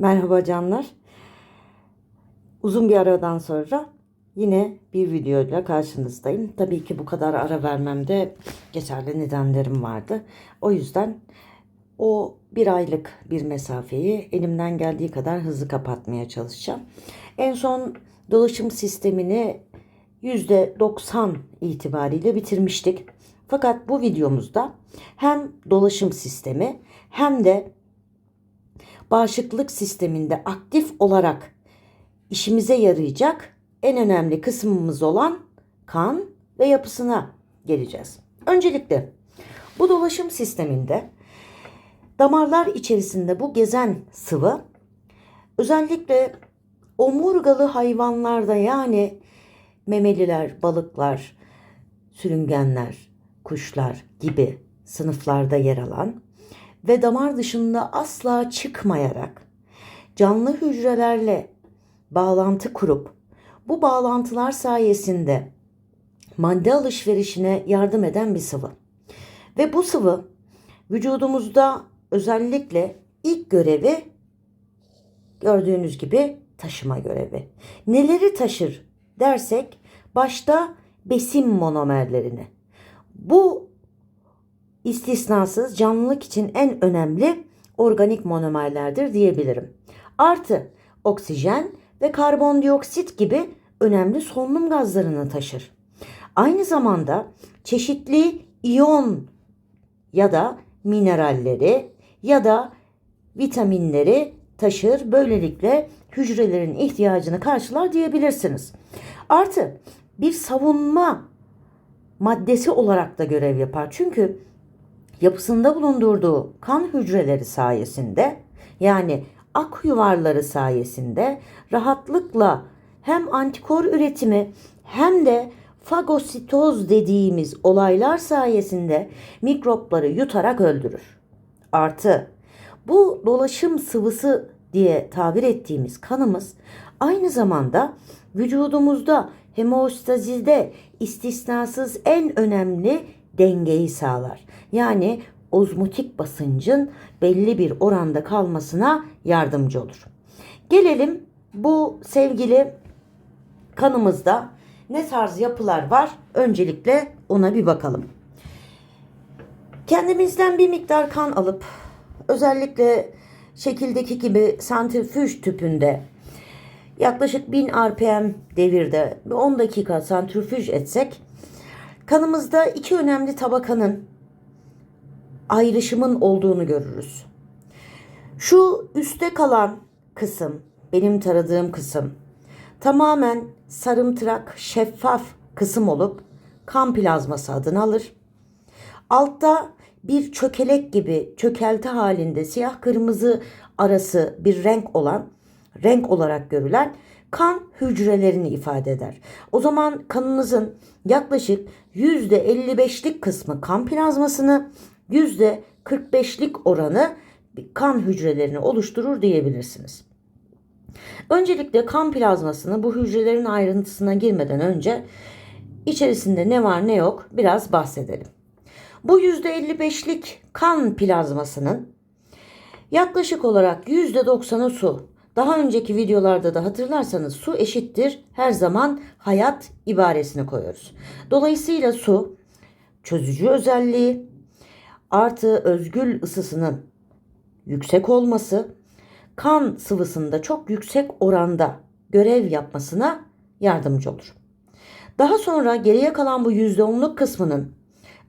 Merhaba canlar. Uzun bir aradan sonra yine bir videoyla karşınızdayım. Tabii ki bu kadar ara vermemde geçerli nedenlerim vardı. O yüzden o bir aylık bir mesafeyi elimden geldiği kadar hızlı kapatmaya çalışacağım. En son dolaşım sistemini %90 itibariyle bitirmiştik. Fakat bu videomuzda hem dolaşım sistemi hem de bağışıklık sisteminde aktif olarak işimize yarayacak en önemli kısmımız olan kan ve yapısına geleceğiz. Öncelikle bu dolaşım sisteminde damarlar içerisinde bu gezen sıvı özellikle omurgalı hayvanlarda yani memeliler, balıklar, sürüngenler, kuşlar gibi sınıflarda yer alan ve damar dışında asla çıkmayarak canlı hücrelerle bağlantı kurup bu bağlantılar sayesinde madde alışverişine yardım eden bir sıvı. Ve bu sıvı vücudumuzda özellikle ilk görevi gördüğünüz gibi taşıma görevi. Neleri taşır dersek başta besin monomerlerini. Bu istisnasız canlılık için en önemli organik monomerlerdir diyebilirim. Artı oksijen ve karbondioksit gibi önemli solunum gazlarını taşır. Aynı zamanda çeşitli iyon ya da mineralleri ya da vitaminleri taşır. Böylelikle hücrelerin ihtiyacını karşılar diyebilirsiniz. Artı bir savunma maddesi olarak da görev yapar. Çünkü yapısında bulundurduğu kan hücreleri sayesinde yani ak yuvarları sayesinde rahatlıkla hem antikor üretimi hem de fagositoz dediğimiz olaylar sayesinde mikropları yutarak öldürür. Artı bu dolaşım sıvısı diye tabir ettiğimiz kanımız aynı zamanda vücudumuzda hemostazide istisnasız en önemli dengeyi sağlar. Yani ozmotik basıncın belli bir oranda kalmasına yardımcı olur. Gelelim bu sevgili kanımızda ne tarz yapılar var? Öncelikle ona bir bakalım. Kendimizden bir miktar kan alıp özellikle şekildeki gibi santrifüj tüpünde yaklaşık 1000 RPM devirde 10 dakika santrifüj etsek kanımızda iki önemli tabakanın ayrışımın olduğunu görürüz. Şu üste kalan kısım, benim taradığım kısım tamamen sarımtırak, şeffaf kısım olup kan plazması adını alır. Altta bir çökelek gibi çökelti halinde siyah kırmızı arası bir renk olan renk olarak görülen kan hücrelerini ifade eder. O zaman kanınızın yaklaşık %55'lik kısmı kan plazmasını, %45'lik oranı kan hücrelerini oluşturur diyebilirsiniz. Öncelikle kan plazmasını bu hücrelerin ayrıntısına girmeden önce içerisinde ne var ne yok biraz bahsedelim. Bu %55'lik kan plazmasının yaklaşık olarak %90'ı su. Daha önceki videolarda da hatırlarsanız su eşittir her zaman hayat ibaresini koyuyoruz. Dolayısıyla su çözücü özelliği artı özgül ısısının yüksek olması kan sıvısında çok yüksek oranda görev yapmasına yardımcı olur. Daha sonra geriye kalan bu %10'luk kısmının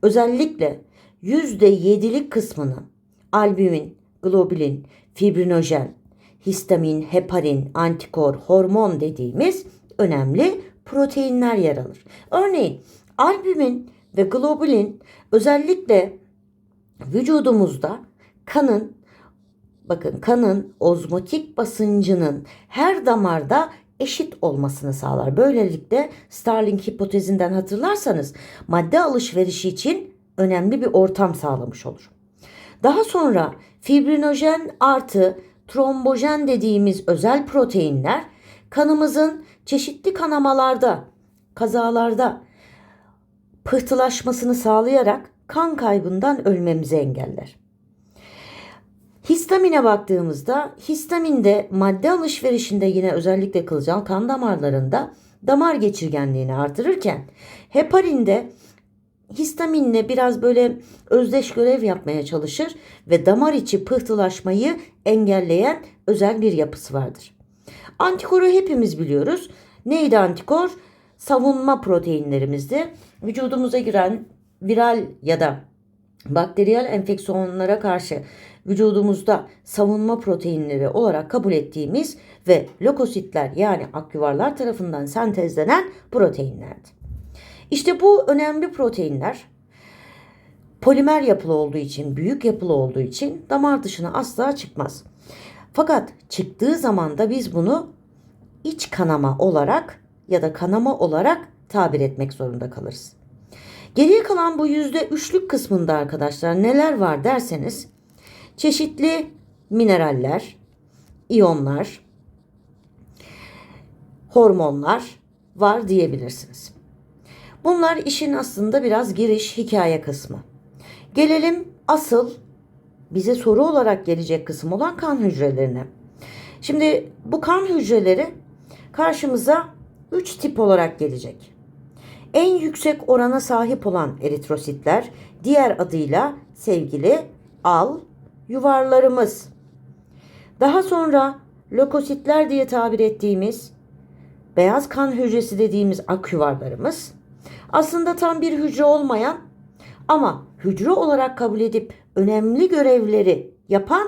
özellikle %7'lik kısmını albümin, globulin, fibrinojen, histamin, heparin, antikor, hormon dediğimiz önemli proteinler yer alır. Örneğin albümin ve globulin özellikle vücudumuzda kanın bakın kanın ozmotik basıncının her damarda eşit olmasını sağlar. Böylelikle Starling hipotezinden hatırlarsanız madde alışverişi için önemli bir ortam sağlamış olur. Daha sonra fibrinojen artı trombojen dediğimiz özel proteinler kanımızın çeşitli kanamalarda, kazalarda pıhtılaşmasını sağlayarak kan kaybından ölmemizi engeller. Histamine baktığımızda histaminde madde alışverişinde yine özellikle kılcal kan damarlarında damar geçirgenliğini artırırken heparinde histaminle biraz böyle özdeş görev yapmaya çalışır ve damar içi pıhtılaşmayı engelleyen özel bir yapısı vardır. Antikoru hepimiz biliyoruz. Neydi antikor? Savunma proteinlerimizdi. Vücudumuza giren viral ya da bakteriyel enfeksiyonlara karşı vücudumuzda savunma proteinleri olarak kabul ettiğimiz ve lökositler yani akyuvarlar tarafından sentezlenen proteinlerdi. İşte bu önemli proteinler polimer yapılı olduğu için, büyük yapılı olduğu için damar dışına asla çıkmaz. Fakat çıktığı zaman da biz bunu iç kanama olarak ya da kanama olarak tabir etmek zorunda kalırız. Geriye kalan bu yüzde üçlük kısmında arkadaşlar neler var derseniz çeşitli mineraller, iyonlar, hormonlar var diyebilirsiniz. Bunlar işin aslında biraz giriş hikaye kısmı. Gelelim asıl bize soru olarak gelecek kısım olan kan hücrelerine. Şimdi bu kan hücreleri karşımıza 3 tip olarak gelecek. En yüksek orana sahip olan eritrositler diğer adıyla sevgili al yuvarlarımız. Daha sonra lökositler diye tabir ettiğimiz beyaz kan hücresi dediğimiz ak yuvarlarımız. Aslında tam bir hücre olmayan ama hücre olarak kabul edip önemli görevleri yapan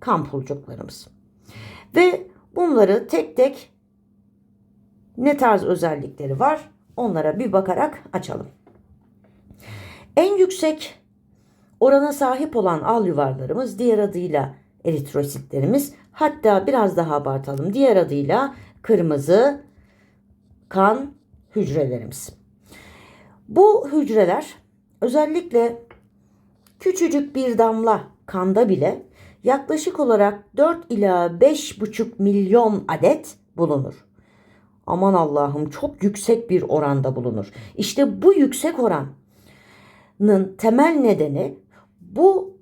kan pulcuklarımız. Ve bunları tek tek ne tarz özellikleri var onlara bir bakarak açalım. En yüksek orana sahip olan al yuvarlarımız diğer adıyla eritrositlerimiz hatta biraz daha abartalım diğer adıyla kırmızı kan hücrelerimiz. Bu hücreler özellikle küçücük bir damla kanda bile yaklaşık olarak 4 ila 5,5 milyon adet bulunur. Aman Allah'ım çok yüksek bir oranda bulunur. İşte bu yüksek oranın temel nedeni bu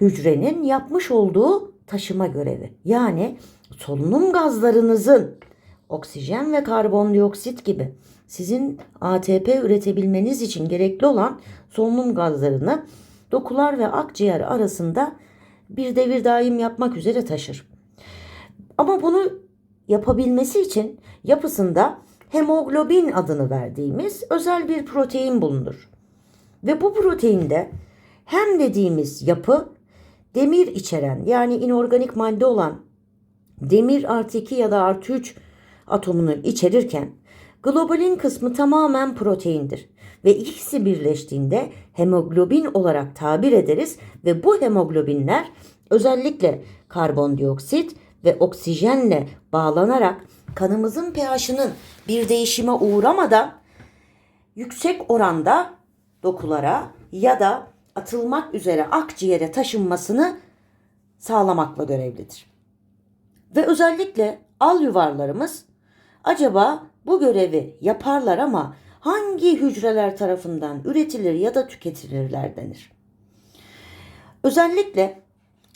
hücrenin yapmış olduğu taşıma görevi. Yani solunum gazlarınızın oksijen ve karbondioksit gibi sizin ATP üretebilmeniz için gerekli olan solunum gazlarını dokular ve akciğer arasında bir devir daim yapmak üzere taşır. Ama bunu yapabilmesi için yapısında hemoglobin adını verdiğimiz özel bir protein bulunur. Ve bu proteinde hem dediğimiz yapı demir içeren yani inorganik madde olan demir artı 2 ya da artı 3 atomunu içerirken globulin kısmı tamamen proteindir. Ve ikisi birleştiğinde hemoglobin olarak tabir ederiz ve bu hemoglobinler özellikle karbondioksit ve oksijenle bağlanarak kanımızın pH'ının bir değişime uğramadan yüksek oranda dokulara ya da atılmak üzere akciğere taşınmasını sağlamakla görevlidir. Ve özellikle al yuvarlarımız acaba bu görevi yaparlar ama hangi hücreler tarafından üretilir ya da tüketilirler denir. Özellikle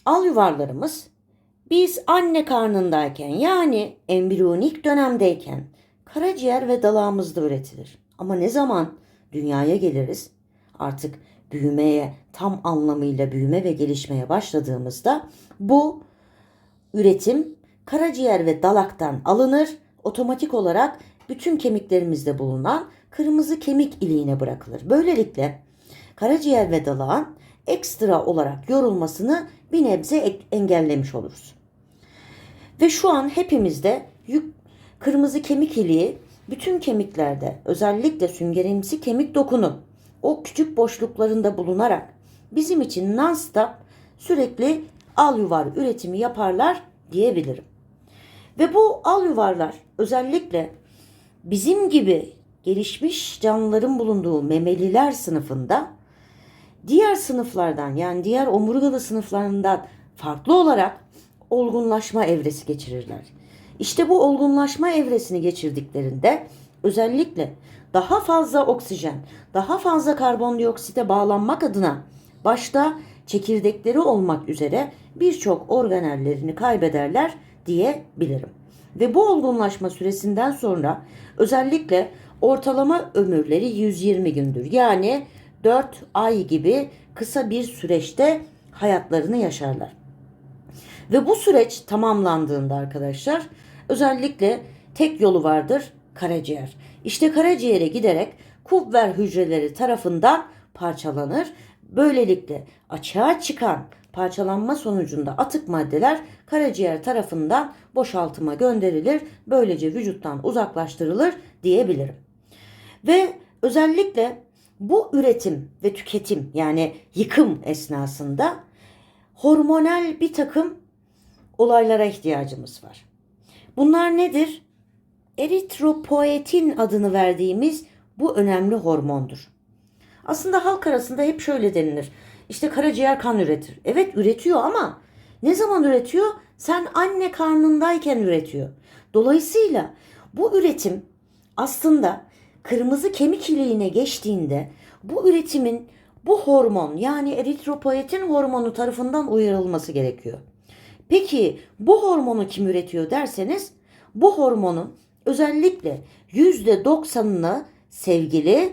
al yuvarlarımız biz anne karnındayken yani embriyonik dönemdeyken karaciğer ve dalağımızda üretilir. Ama ne zaman dünyaya geliriz? Artık büyümeye tam anlamıyla büyüme ve gelişmeye başladığımızda bu üretim karaciğer ve dalaktan alınır. Otomatik olarak bütün kemiklerimizde bulunan kırmızı kemik iliğine bırakılır. Böylelikle karaciğer ve dalağın ekstra olarak yorulmasını bir nebze engellemiş oluruz. Ve şu an hepimizde yük, kırmızı kemik iliği bütün kemiklerde özellikle süngerimsi kemik dokunu o küçük boşluklarında bulunarak bizim için non-stop sürekli al yuvar üretimi yaparlar diyebilirim. Ve bu al yuvarlar özellikle bizim gibi gelişmiş canlıların bulunduğu memeliler sınıfında diğer sınıflardan yani diğer omurgalı sınıflarından farklı olarak olgunlaşma evresi geçirirler. İşte bu olgunlaşma evresini geçirdiklerinde özellikle daha fazla oksijen, daha fazla karbondioksite bağlanmak adına başta çekirdekleri olmak üzere birçok organellerini kaybederler diyebilirim. Ve bu olgunlaşma süresinden sonra özellikle ortalama ömürleri 120 gündür. Yani 4 ay gibi kısa bir süreçte hayatlarını yaşarlar. Ve bu süreç tamamlandığında arkadaşlar özellikle tek yolu vardır karaciğer. İşte karaciğere giderek kubver hücreleri tarafından parçalanır. Böylelikle açığa çıkan parçalanma sonucunda atık maddeler karaciğer tarafından boşaltıma gönderilir. Böylece vücuttan uzaklaştırılır diyebilirim. Ve özellikle bu üretim ve tüketim yani yıkım esnasında hormonal bir takım olaylara ihtiyacımız var. Bunlar nedir? Eritropoetin adını verdiğimiz bu önemli hormondur. Aslında halk arasında hep şöyle denilir. İşte karaciğer kan üretir. Evet üretiyor ama ne zaman üretiyor? Sen anne karnındayken üretiyor. Dolayısıyla bu üretim aslında kırmızı kemik iliğine geçtiğinde bu üretimin bu hormon yani eritropoetin hormonu tarafından uyarılması gerekiyor. Peki bu hormonu kim üretiyor derseniz bu hormonun özellikle %90'ını sevgili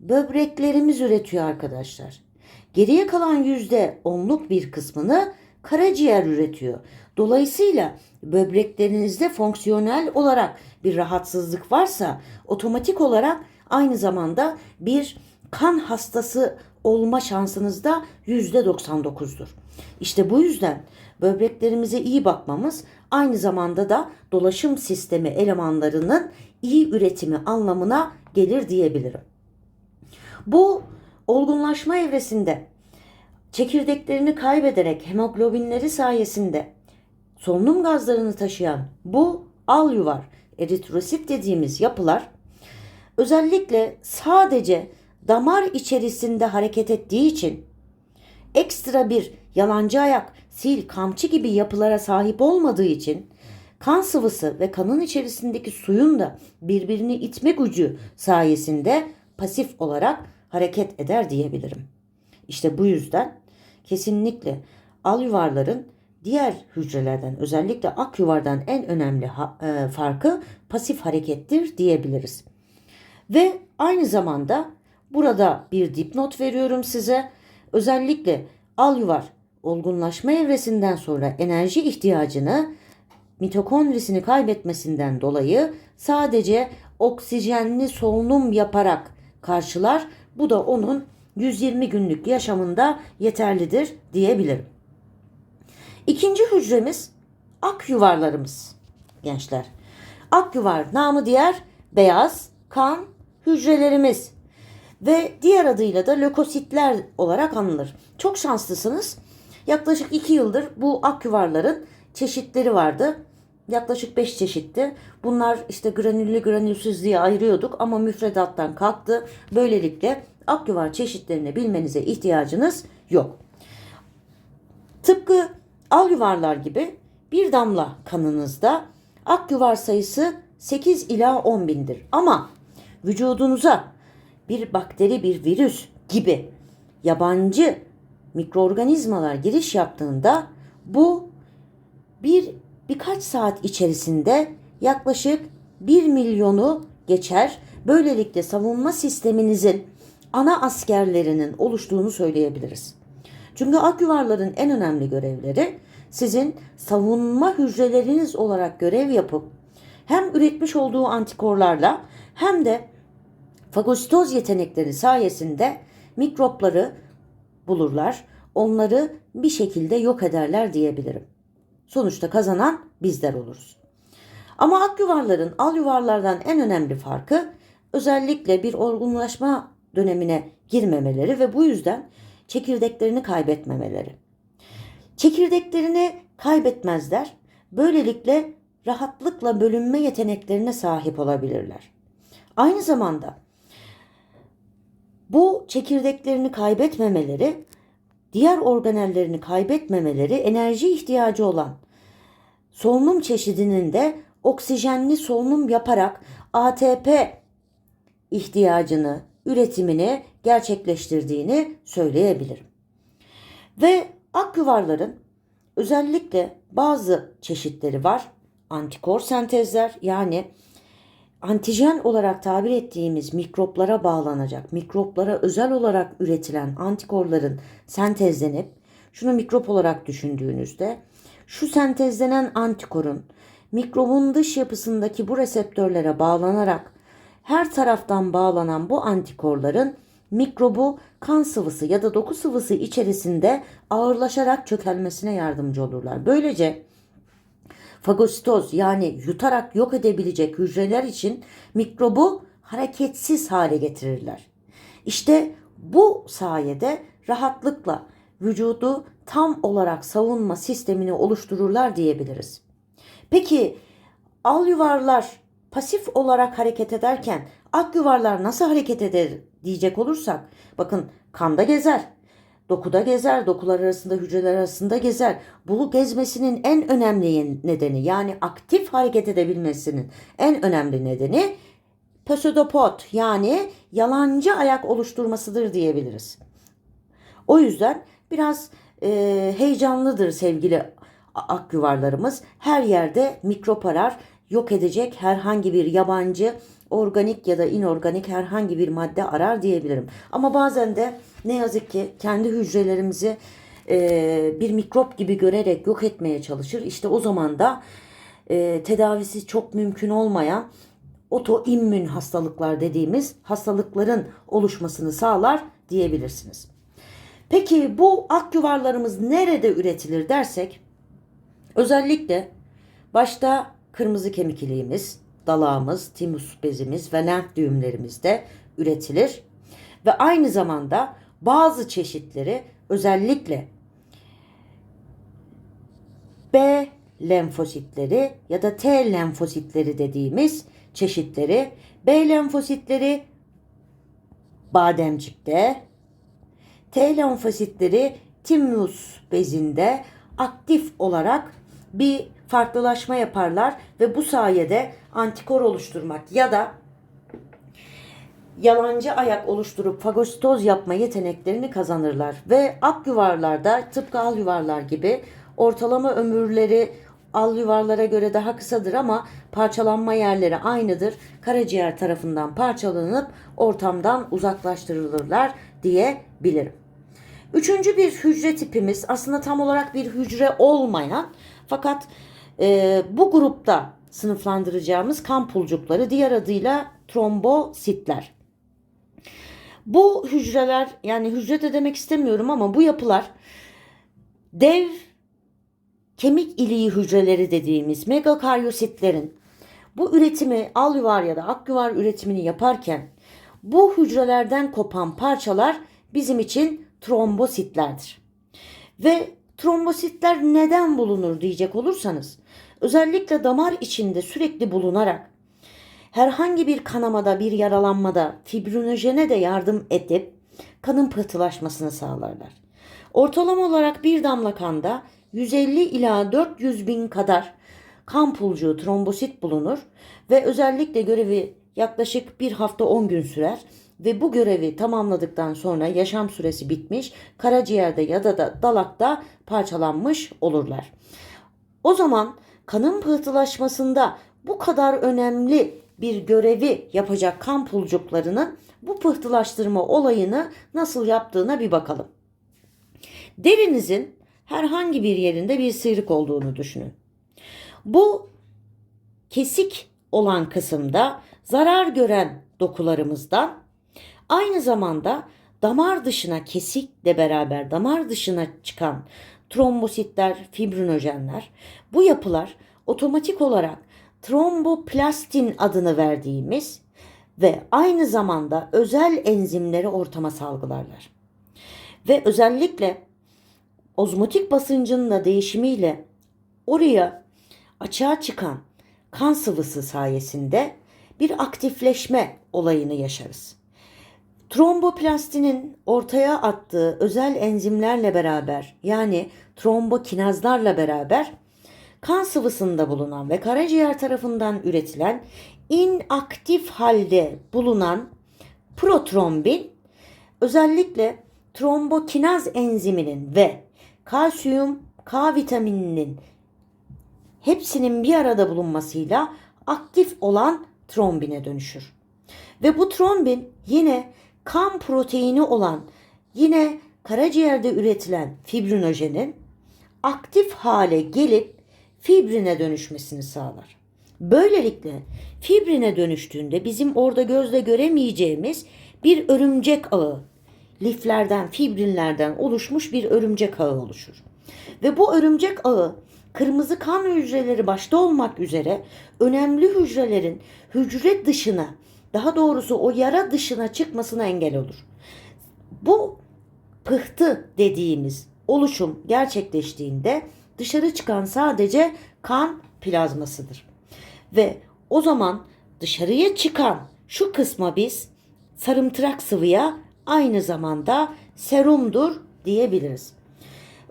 böbreklerimiz üretiyor arkadaşlar. Geriye kalan %10'luk bir kısmını karaciğer üretiyor. Dolayısıyla böbreklerinizde fonksiyonel olarak bir rahatsızlık varsa otomatik olarak aynı zamanda bir kan hastası olma şansınız da %99'dur. İşte bu yüzden böbreklerimize iyi bakmamız aynı zamanda da dolaşım sistemi elemanlarının iyi üretimi anlamına gelir diyebilirim. Bu olgunlaşma evresinde çekirdeklerini kaybederek hemoglobinleri sayesinde solunum gazlarını taşıyan bu al yuvar eritrosit dediğimiz yapılar özellikle sadece damar içerisinde hareket ettiği için ekstra bir yalancı ayak, sil, kamçı gibi yapılara sahip olmadığı için kan sıvısı ve kanın içerisindeki suyun da birbirini itme gücü sayesinde pasif olarak hareket eder diyebilirim. İşte bu yüzden kesinlikle al yuvarların diğer hücrelerden özellikle ak yuvardan en önemli e, farkı pasif harekettir diyebiliriz. Ve aynı zamanda burada bir dipnot veriyorum size. Özellikle al yuvar olgunlaşma evresinden sonra enerji ihtiyacını mitokondrisini kaybetmesinden dolayı sadece oksijenli solunum yaparak karşılar. Bu da onun 120 günlük yaşamında yeterlidir diyebilirim. İkinci hücremiz ak yuvarlarımız gençler. Ak yuvar namı diğer beyaz kan hücrelerimiz ve diğer adıyla da lökositler olarak anılır. Çok şanslısınız. Yaklaşık 2 yıldır bu ak yuvarların çeşitleri vardı. Yaklaşık 5 çeşitti. Bunlar işte granüllü granülsüz diye ayırıyorduk ama müfredattan kalktı. Böylelikle ak yuvar çeşitlerini bilmenize ihtiyacınız yok. Tıpkı al yuvarlar gibi bir damla kanınızda ak sayısı 8 ila 10 bindir. Ama vücudunuza bir bakteri, bir virüs gibi yabancı mikroorganizmalar giriş yaptığında bu bir birkaç saat içerisinde yaklaşık 1 milyonu geçer. Böylelikle savunma sisteminizin ana askerlerinin oluştuğunu söyleyebiliriz. Çünkü ak yuvarların en önemli görevleri sizin savunma hücreleriniz olarak görev yapıp hem üretmiş olduğu antikorlarla hem de fagositoz yetenekleri sayesinde mikropları bulurlar. Onları bir şekilde yok ederler diyebilirim. Sonuçta kazanan bizler oluruz. Ama ak yuvarların al yuvarlardan en önemli farkı özellikle bir olgunlaşma dönemine girmemeleri ve bu yüzden çekirdeklerini kaybetmemeleri. Çekirdeklerini kaybetmezler. Böylelikle rahatlıkla bölünme yeteneklerine sahip olabilirler. Aynı zamanda bu çekirdeklerini kaybetmemeleri, diğer organellerini kaybetmemeleri enerji ihtiyacı olan solunum çeşidinin de oksijenli solunum yaparak ATP ihtiyacını, üretimini gerçekleştirdiğini söyleyebilirim. Ve ak yuvarların özellikle bazı çeşitleri var. Antikor sentezler yani antijen olarak tabir ettiğimiz mikroplara bağlanacak, mikroplara özel olarak üretilen antikorların sentezlenip şunu mikrop olarak düşündüğünüzde şu sentezlenen antikorun mikrobun dış yapısındaki bu reseptörlere bağlanarak her taraftan bağlanan bu antikorların mikrobu kan sıvısı ya da doku sıvısı içerisinde ağırlaşarak çökelmesine yardımcı olurlar. Böylece fagositoz yani yutarak yok edebilecek hücreler için mikrobu hareketsiz hale getirirler. İşte bu sayede rahatlıkla vücudu tam olarak savunma sistemini oluştururlar diyebiliriz. Peki al yuvarlar pasif olarak hareket ederken ak yuvarlar nasıl hareket eder diyecek olursak bakın kanda gezer, dokuda gezer, dokular arasında hücreler arasında gezer. Bu gezmesinin en önemli nedeni yani aktif hareket edebilmesinin en önemli nedeni pseudopod yani yalancı ayak oluşturmasıdır diyebiliriz. O yüzden biraz e, heyecanlıdır sevgili ak yuvarlarımız. Her yerde mikrop arar, yok edecek herhangi bir yabancı organik ya da inorganik herhangi bir madde arar diyebilirim. Ama bazen de ne yazık ki kendi hücrelerimizi e, bir mikrop gibi görerek yok etmeye çalışır. İşte o zaman da e, tedavisi çok mümkün olmayan otoimmün hastalıklar dediğimiz hastalıkların oluşmasını sağlar diyebilirsiniz. Peki bu ak yuvarlarımız nerede üretilir dersek özellikle başta kırmızı kemik iliğimiz, dalağımız, timus bezimiz ve lenf düğümlerimizde üretilir. Ve aynı zamanda bazı çeşitleri özellikle B lenfositleri ya da T lenfositleri dediğimiz çeşitleri B lenfositleri bademcikte, T lenfositleri timus bezinde aktif olarak bir farklılaşma yaparlar ve bu sayede antikor oluşturmak ya da yalancı ayak oluşturup fagositoz yapma yeteneklerini kazanırlar. Ve ak yuvarlarda tıpkı al yuvarlar gibi ortalama ömürleri al yuvarlara göre daha kısadır ama parçalanma yerleri aynıdır. Karaciğer tarafından parçalanıp ortamdan uzaklaştırılırlar diyebilirim. Üçüncü bir hücre tipimiz aslında tam olarak bir hücre olmayan fakat e, bu grupta sınıflandıracağımız kan pulcukları diğer adıyla trombositler. Bu hücreler yani hücre de demek istemiyorum ama bu yapılar dev kemik iliği hücreleri dediğimiz megakaryositlerin bu üretimi al yuvar ya da ak yuvar üretimini yaparken bu hücrelerden kopan parçalar bizim için trombositlerdir. Ve trombositler neden bulunur diyecek olursanız özellikle damar içinde sürekli bulunarak herhangi bir kanamada, bir yaralanmada fibrinojene de yardım edip kanın pıhtılaşmasını sağlarlar. Ortalama olarak bir damla kanda 150 ila 400 bin kadar kan pulcuğu trombosit bulunur ve özellikle görevi yaklaşık bir hafta 10 gün sürer ve bu görevi tamamladıktan sonra yaşam süresi bitmiş, karaciğerde ya da, da dalakta parçalanmış olurlar. O zaman kanın pıhtılaşmasında bu kadar önemli bir görevi yapacak kan pulcuklarının bu pıhtılaştırma olayını nasıl yaptığına bir bakalım. Derinizin herhangi bir yerinde bir sıyrık olduğunu düşünün. Bu kesik olan kısımda zarar gören dokularımızdan aynı zamanda damar dışına kesikle beraber damar dışına çıkan trombositler, fibrinojenler bu yapılar otomatik olarak tromboplastin adını verdiğimiz ve aynı zamanda özel enzimleri ortama salgılarlar. Ve özellikle ozmotik basıncın da değişimiyle oraya açığa çıkan kan sıvısı sayesinde bir aktifleşme olayını yaşarız. Tromboplastinin ortaya attığı özel enzimlerle beraber yani trombokinazlarla beraber kan sıvısında bulunan ve karaciğer tarafından üretilen inaktif halde bulunan protrombin özellikle trombokinaz enziminin ve kalsiyum, K vitamininin hepsinin bir arada bulunmasıyla aktif olan trombine dönüşür. Ve bu trombin yine kan proteini olan yine karaciğerde üretilen fibrinojenin aktif hale gelip fibrine dönüşmesini sağlar. Böylelikle fibrine dönüştüğünde bizim orada gözle göremeyeceğimiz bir örümcek ağı, liflerden, fibrinlerden oluşmuş bir örümcek ağı oluşur. Ve bu örümcek ağı kırmızı kan hücreleri başta olmak üzere önemli hücrelerin hücre dışına, daha doğrusu o yara dışına çıkmasına engel olur. Bu pıhtı dediğimiz oluşum gerçekleştiğinde dışarı çıkan sadece kan plazmasıdır. Ve o zaman dışarıya çıkan şu kısma biz sarımtırak sıvıya aynı zamanda serumdur diyebiliriz.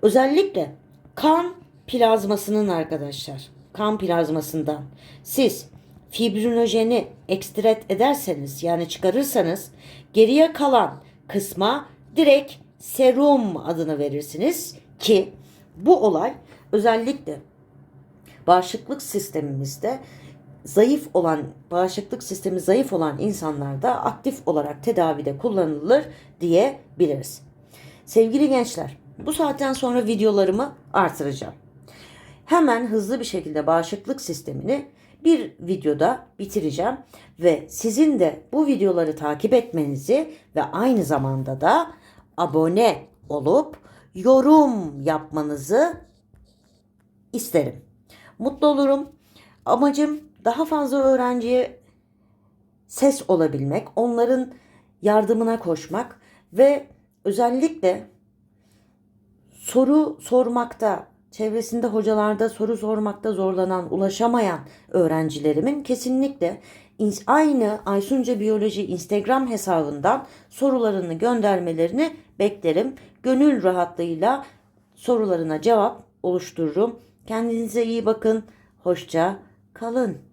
Özellikle kan plazmasının arkadaşlar, kan plazmasından siz fibrinojeni ekstret ederseniz yani çıkarırsanız geriye kalan kısma direkt serum adını verirsiniz ki bu olay özellikle bağışıklık sistemimizde zayıf olan bağışıklık sistemi zayıf olan insanlarda aktif olarak tedavide kullanılır diyebiliriz. Sevgili gençler, bu saatten sonra videolarımı artıracağım. Hemen hızlı bir şekilde bağışıklık sistemini bir videoda bitireceğim ve sizin de bu videoları takip etmenizi ve aynı zamanda da abone olup yorum yapmanızı isterim. Mutlu olurum. Amacım daha fazla öğrenciye ses olabilmek, onların yardımına koşmak ve özellikle soru sormakta, çevresinde hocalarda soru sormakta zorlanan, ulaşamayan öğrencilerimin kesinlikle aynı Aysunca Biyoloji Instagram hesabından sorularını göndermelerini beklerim. Gönül rahatlığıyla sorularına cevap oluştururum. Kendinize iyi bakın. Hoşça kalın.